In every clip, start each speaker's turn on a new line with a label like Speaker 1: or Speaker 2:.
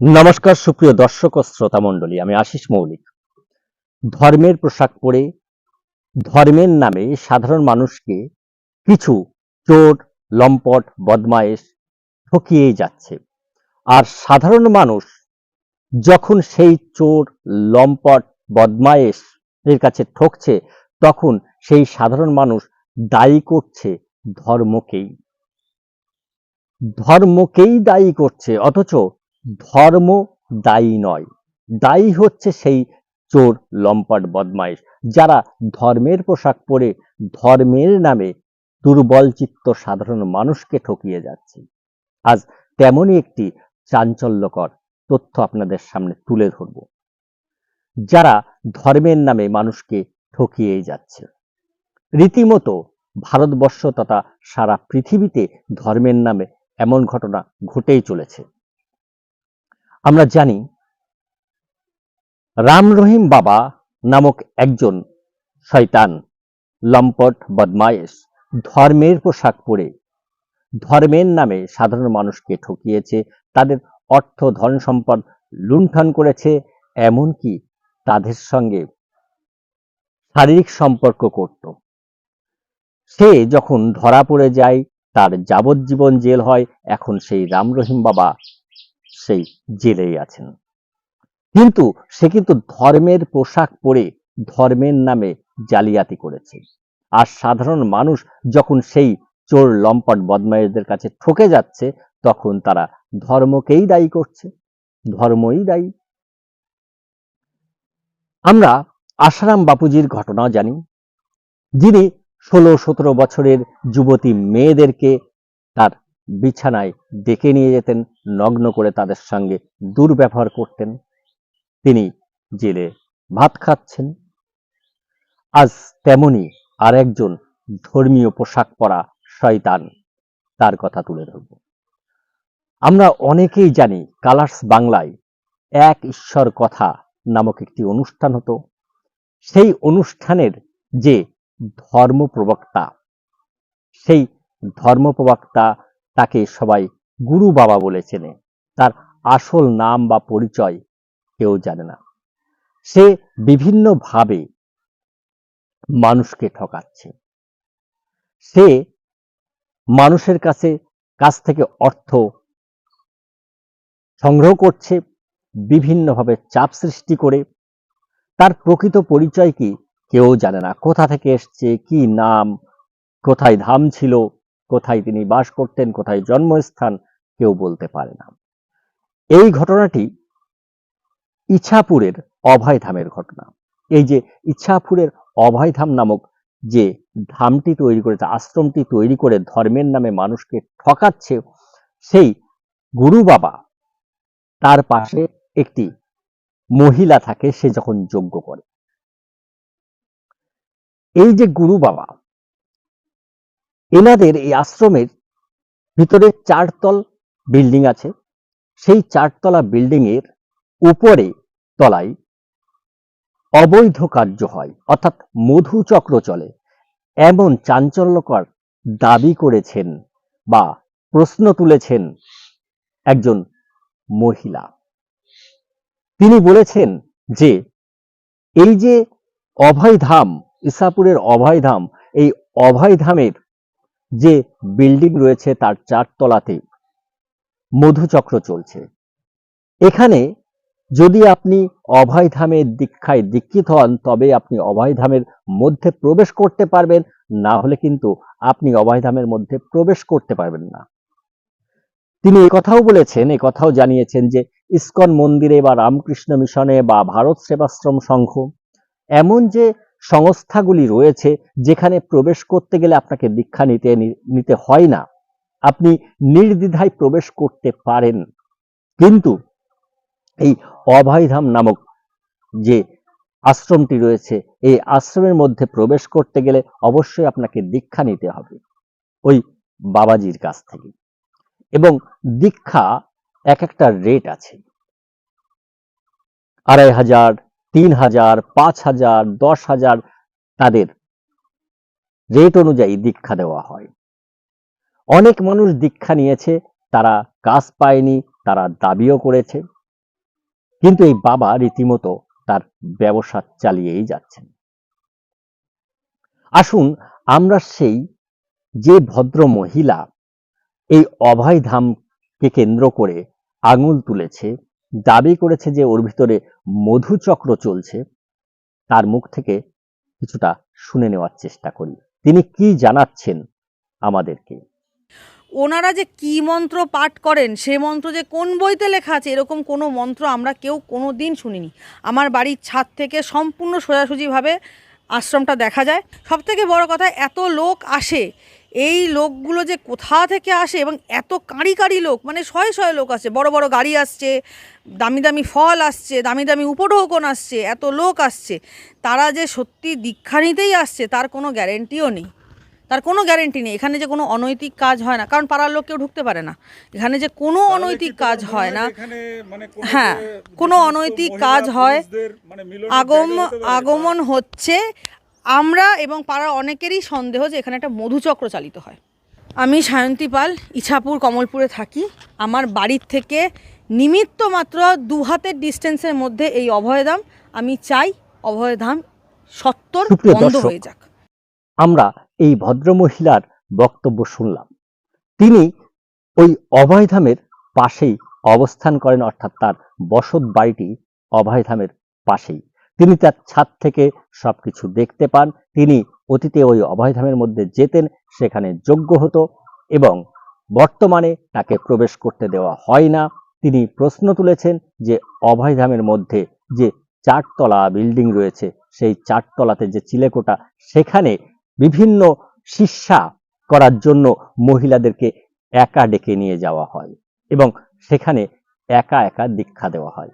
Speaker 1: নমস্কার, সুপ্রিয় দর্শক ও শ্রোতা মণ্ডলী, আমি আশিস মৌলিক। ধর্মের পোশাক পরে, ধর্মের নামে সাধারণ মানুষকে কিছু চোর, লম্পট, বদমায়েশ ঠকিয়েই যাচ্ছে। আর সাধারণ মানুষ যখন সেই চোর, লম্পট, বদমায়েশ এর কাছে ঠকছে, তখন সেই সাধারণ মানুষ দায়ী করছে ধর্মকেই। ধর্মকেই দায়ী করছে, অথচ ধর্ম দায়ী নয়। দায়ী হচ্ছে সেই চোর, লম্পট, বদমাইশ যারা ধর্মের পোশাক পরে ধর্মের নামে দুর্বল চিত্ত সাধারণ মানুষকে ঠকিয়ে যাচ্ছে। আজ তেমনই একটি চাঞ্চল্যকর তথ্য আপনাদের সামনে তুলে ধরব। যারা ধর্মের নামে মানুষকে ঠকিয়েই যাচ্ছে। রীতিমতো ভারতবর্ষ তথা সারা পৃথিবীতে ধর্মের নামে এমন ঘটনা ঘটেই চলেছে। আমরা জানি রাম রহিম বাবা নামক একজন শয়তান, লম্পট, বদমায়েশ, ধর্মের পোশাক পরে। ধর্মের নামে সাধারণ মানুষকে ঠকিয়েছে, তাদের অর্থ, ধন সম্পদ লুণ্ঠন করেছে, এমনকি তাদের সঙ্গে শারীরিক সম্পর্ক করত। সে যখন ধরা পড়ে যায়, তার যাবজ্জীবন জেল হয়, এখন সেই রাম রহিম বাবা সেই জেলেই আছেন। কিন্তু সে কিন্তু ধর্মের পোশাক পরে ধর্মের নামে জালিয়াতি করেছে। আর সাধারণ মানুষ যখন সেই চোর লম্পট বদমাইশদের কাছে ঠকে যাচ্ছে, তখন তারা ধর্মকেই দায়ী করছে, ধর্মই দায়ী। আমরা আসারাম বাপুজির ঘটনা জানি। যিনি ষোলো সতেরো বছরের যুবতী মেয়েদেরকে তার বিছানায় ডেকে নিয়ে যেতেন, নগ্ন করে তাদের সঙ্গে দুর্ব্যবহার করতেন। তিনি জেলে ভাত খাচ্ছেন। আজ তেমনি আর একজন ধর্মীয় পোশাক পরা শয়তান তার কথা তুলে ধরব। আমরা অনেকেই জানি কালার্স বাংলায় এক ঈশ্বর কথা নামক একটি অনুষ্ঠান হতো। সেই অনুষ্ঠানের যে ধর্ম প্রবক্তা সেই ধর্ম প্রবক্তা তাকে সবাই গুরু বাবা বলে চেনে। তার আসল নাম বা পরিচয় কেউ জানে না। সে বিভিন্নভাবে মানুষকে ঠকাচ্ছে। সে মানুষের কাছে কাছ থেকে অর্থ সংগ্রহ করছে, বিভিন্নভাবে চাপ সৃষ্টি করে। তার প্রকৃত পরিচয় কি কেউ জানে না। কোথা থেকে এসছে? কি নাম? কোথায় ধাম ছিল? কোথায় তিনি বাস করতেন, কোথায় জন্মস্থান, কেউ বলতে পারে না। এই ঘটনাটি ইছাপুরের অভয় ধামের ঘটনা। এই যে ইছাপুরের অভয় ধাম নামক যে ধামটি তৈরি করেছে, আশ্রমটি তৈরি করে ধর্মের নামে মানুষকে ঠকাচ্ছে, সেই গুরু বাবা তার পাশে একটি মহিলা থাকে, সে যখন যজ্ঞ করে। এই যে গুরু বাবা এনাদের এই আশ্রমের ভিতরে চারতল বিল্ডিং আছে। সেই চারতলা বিল্ডিং এর উপরে তলায় অবৈধ কার্য হয়, অর্থাৎ মধু চক্র চলে। এমন চাঞ্চল্যকর দাবি করেছেন বা প্রশ্ন তুলেছেন একজন মহিলা। তিনি বলেছেন যে, এই যে অভয় ধাম, ইসাপুরের অভয় ধাম, এই অভয় ধামের যে বিল্ডিং রয়েছে তার চারতলাতে মধুচক্র চলছে। এখানে যদি আপনি অভয় ধামের দীক্ষায় দীক্ষিত হন, তবে আপনি অভয় ধামের মধ্যে প্রবেশ করতে পারবেন, না হলে কিন্তু আপনি অভয় ধামের মধ্যে প্রবেশ করতে পারবেন না। তিনি কথাও বলেছেন কথাও জানিয়েছেন যে ইস্কন মন্দিরে বা রামকৃষ্ণ মিশনে বা ভারত সেবাশ্রম সংঘ, এমন যে সংস্থাগুলি রয়েছে যেখানে প্রবেশ করতে গেলে আপনাকে দীক্ষা নিতে নিতে হয় না। আপনি নির্দ্বিধায় প্রবেশ করতে পারেন। কিন্তু এই অভয়ধাম নামক যে আশ্রমটি রয়েছে, এই আশ্রমের মধ্যে প্রবেশ করতে গেলে অবশ্যই আপনাকে দীক্ষা নিতে হবে ওই বাবাজির কাছ থেকে। এবং দীক্ষা এক একটা রেট আছে। আড়াই হাজার তিন হাজার, পাঁচ হাজার, দশ হাজার তাদের রেট অনুযায়ী দীক্ষা দেওয়া হয়। অনেক মানুষ দীক্ষা নিয়েছে, তারা কাজ পায়নি, তারা দাবিও করেছে। কিন্তু এই বাবা রীতিমতো তার ব্যবসা চালিয়েই যাচ্ছেন। আসুন আমরা সেই যে ভদ্র মহিলা এই অভয় ধামকে কেন্দ্র করে আঙুল তুলেছে দাবি করেছে যে ওর ভিতরে মধুচক্র চলছে। তার মুখ থেকে কিছুটা শুনে নেওয়ার চেষ্টা করি। তিনি কি জানাচ্ছেন আমাদেরকে?
Speaker 2: ওনারা যে কি মন্ত্র পাঠ করেন, সে মন্ত্র যে কোন বইতে লেখা আছে, এরকম কোনো মন্ত্র আমরা কেউ কোনো দিন শুনিনি। আমার বাড়ির ছাদ থেকে সম্পূর্ণ সোজাসুজিভাবে আশ্রমটা দেখা যায়। সব থেকে বড় কথা, এত লোক আসে এই লোকগুলো যে কোথা থেকে আসে এবং এত কাঁড়ি কাঁড়ি লোক মানে শয়ে শয়ে লোক আসছে বড় বড় গাড়ি আসছে দামি দামি ফল আসছে দামি দামি উপঢৌকন আসছে এত লোক আসছে। তারা যে সত্যি দীক্ষা নিতেই আসছে তার কোনো গ্যারেন্টিও নেই। তার কোনো গ্যারেন্টি নেই। এখানে যে কোনো অনৈতিক কাজ হয় না কারণ পাড়ার লোক কেউ ঢুকতে পারে না। এখানে যে কোনো অনৈতিক কাজ হয় না। হ্যাঁ, কোনো অনৈতিক কাজ হয়।
Speaker 3: মানে
Speaker 2: আগম আগমন হচ্ছে আমরা এবং পাড়ার অনেকেরই সন্দেহ যে এখানে একটা মধুচক্র চালিত হয়। আমি সায়ন্তী পাল ইছাপুর কমলপুরে থাকি। আমার বাড়ির থেকে নিমিত্ত মাত্র দু হাতের ডিস্টেন্সের মধ্যে এই অভয়ধাম। আমি চাই অভয়ধাম সত্তর বন্ধ হয়ে যাক।
Speaker 1: আমরা এই ভদ্রমহিলার বক্তব্য শুনলাম। তিনি ওই অভয়ধামের পাশেই অবস্থান করেন অর্থাৎ তার বসত বাড়িটি অভয়ধামের পাশেই। তিনি তার ছাদ থেকে সবকিছু দেখতে পান। তিনি অতীতে ওই অভয়ধামের মধ্যে যেতেন, সেখানে যোগ্য হতো এবং বর্তমানে তাকে প্রবেশ করতে দেওয়া হয় না। তিনি প্রশ্ন তুলেছেন যে অভয়ধামের মধ্যে যে চারতলা বিল্ডিং রয়েছে, সেই চারতলাতে যে চিলেকোটা সেখানে বিভিন্ন শিষ্যা করার জন্য মহিলাদেরকে একা ডেকে নিয়ে যাওয়া হয় এবং সেখানে একা একা দীক্ষা দেওয়া হয়।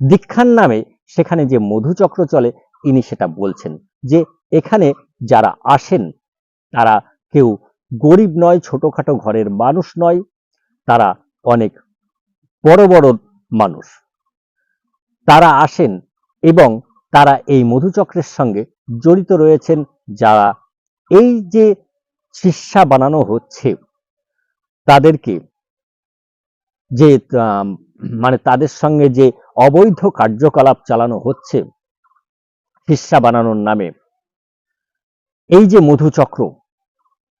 Speaker 1: দীক্ষার নামে সেখানে যে মধুচক্র চলে, ইনি সেটা বলছেন যে এখানে যারা আসেন, তারা কেউ গরিব নয়, ছোটখাটো ঘরের মানুষ নয়, তারা অনেক বড় বড় মানুষ। তারা আসেন এবং তারা এই মধুচক্রের সঙ্গে জড়িত রয়েছেন যারা এই যে শিষ্যা বানানো হচ্ছে, তাদেরকে যে মানে তাদের সঙ্গে যে অবৈধ কার্যকলাপ চালানো হচ্ছে শিষ্যা বানানোর নামে। এই যে মধুচক্র,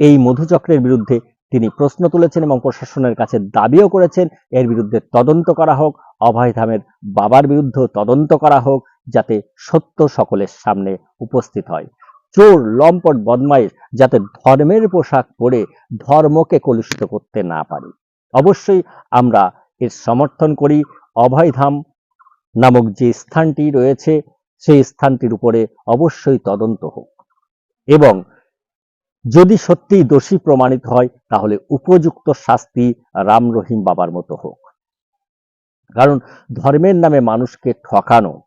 Speaker 1: এই মধুচক্রের বিরুদ্ধে তিনি প্রশ্ন তুলেছেন এবং প্রশাসনের কাছে দাবিও করেছেন, এর বিরুদ্ধে তদন্ত করা হোক অভয়ধামের বাবার বিরুদ্ধে তদন্ত করা হোক, যাতে সত্য সকলের সামনে উপস্থিত হয়। চোর, লম্পট, বদমাইশ, যাতে ধর্মের পোশাক পরে ধর্মকে কলুষিত করতে না পারে। অবশ্যই আমরা এর সমর্থন করি অভয়ধাম নামক যে স্থানটি রয়েছে, সেই স্থানটির উপরে অবশ্যই তদন্ত হোক। এবং যদি সত্যিই দোষী প্রমাণিত হয়, তাহলে উপযুক্ত শাস্তি রাম রহিম বাবার মতো হোক। কারণ ধর্মের নামে মানুষকে ঠকানো,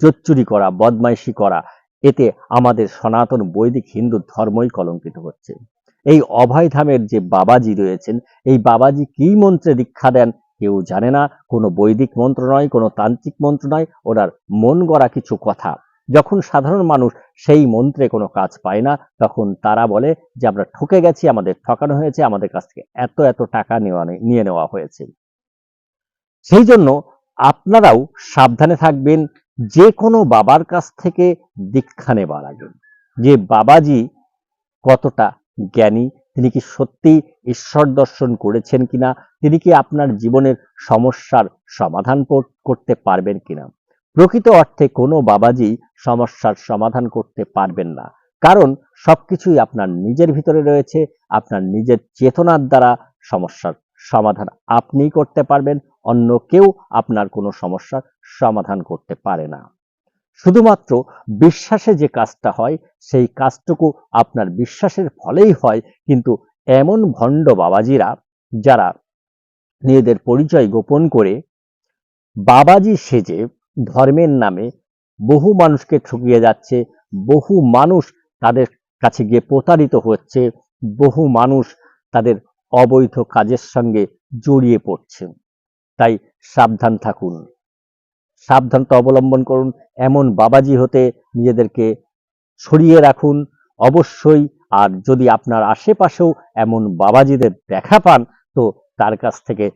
Speaker 1: জোচ্চুরি করা, বদমাইশি করা, এতে আমাদের সনাতন বৈদিক হিন্দু ধর্মই কলঙ্কিত হচ্ছে। এই অভয়ধামের যে বাবাজি রয়েছেন, এই বাবাজি কি মন্ত্রে দীক্ষা দেন কেউ জানে না, কোনো বৈদিক মন্ত্র নয়, কোনো তান্ত্রিক মন্ত্র নয়, ওনার মন গড়া কিছু কথা। যখন সাধারণ মানুষ সেই মন্ত্রে কোনো কাজ পায় না, তখন তারা বলে যে, আমরা ঠকে গেছি, আমাদের ঠকানো হয়েছে, আমাদের কাছ থেকে এত এত টাকা নেওয়া নিয়ে নেওয়া হয়েছে। সেই জন্য আপনারাও সাবধানে থাকবেন, যে কোনো বাবার কাছ থেকে দীক্ষা নেবার আগে। যে বাবাজি কতটা জ্ঞানী তিনি কি সত্যি ঈশ্বর দর্শন করেছেন কিনা? তিনি কি আপনার জীবনের সমস্যার সমাধান করতে পারবেন কিনা? প্রকৃত অর্থে কোনো বাবাজি সমস্যার সমাধান করতে পারবেন না। কারণ সবকিছুই আপনার নিজের ভিতরে রয়েছে, আপনার নিজের চেতনার দ্বারা সমস্যার সমাধান আপনিই করতে পারবেন, অন্য কেউ আপনার কোনো সমস্যার সমাধান করতে পারে না। শুধুমাত্র বিশ্বাসে যে কাজটা হয়, সেই কাজটুকু আপনার বিশ্বাসের ফলেই হয়। কিন্তু এমন ভণ্ড বাবাজিরা, যারা নিজেদের পরিচয় গোপন করে বাবাজি সেজে ধর্মের নামে বহু মানুষকে ঠকিয়ে যাচ্ছে, বহু মানুষ তাদের কাছে গিয়ে প্রতারিত হচ্ছে, বহু মানুষ তাদের অবৈধ কাজের সঙ্গে জড়িয়ে পড়ছে। তাই সাবধান থাকুন। সাবধানতা অবলম্বন করুন, এমন বাবাজি হতে নিজেদেরকে সরিয়ে রাখুন। অবশ্যই, আর যদি আপনার আশেপাশেও এমন বাবাজিদের দেখা পান, তো তার কাছ থেকে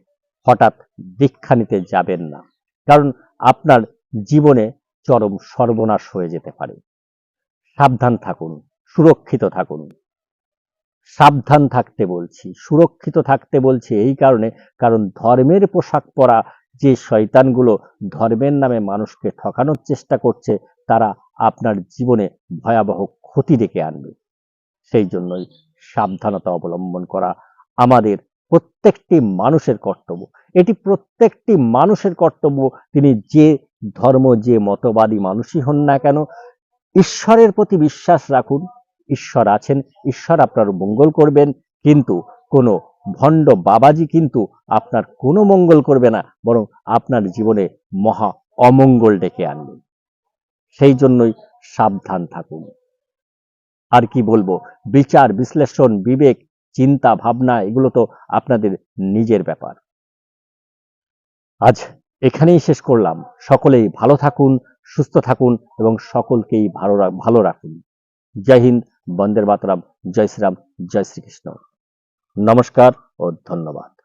Speaker 1: হঠাৎ দীক্ষা নিতে যাবেন না। কারণ আপনার জীবনে চরম সর্বনাশ হয়ে যেতে পারে। সাবধান থাকুন, সুরক্ষিত থাকুন। সাবধান থাকতে বলছি, সুরক্ষিত থাকতে বলছি এই কারণে, কারণ ধর্মের পোশাক পরা যে শয়তানগুলো ধর্মের নামে মানুষকে ঠকানোর চেষ্টা করছে, তারা আপনার জীবনে ভয়াবহ ক্ষতি ডেকে আনবে। সেই জন্যই সাবধানতা অবলম্বন করা আমাদের প্রত্যেকটি মানুষের কর্তব্য। এটি প্রত্যেকটি মানুষের কর্তব্য। তিনি যে ধর্ম, যে মতবাদী মানুষই হন না কেন, ঈশ্বরের প্রতি বিশ্বাস রাখুন। ঈশ্বর আছেন, ঈশ্বর আপনার মঙ্গল করবেন। কিন্তু কোনো ভণ্ড বাবাজি কিন্তু আপনার কোনো মঙ্গল করবে না, বরং আপনার জীবনে মহা অমঙ্গল ডেকে আনবে। সেই জন্যই সাবধান থাকুন। আর কি বলব, বিচার, বিশ্লেষণ, বিবেক, চিন্তা, ভাবনা, এগুলো তো আপনাদের নিজের ব্যাপার। আজ এখানেই শেষ করলাম। সকলেই ভালো থাকুন, সুস্থ থাকুন এবং সকলকেই ভালো ভালো রাখুন। জয় হিন্দ বন্দের মাতরম, জয় শ্রীরাম, জয় শ্রীকৃষ্ণ। নমস্কার ও ধন্যবাদ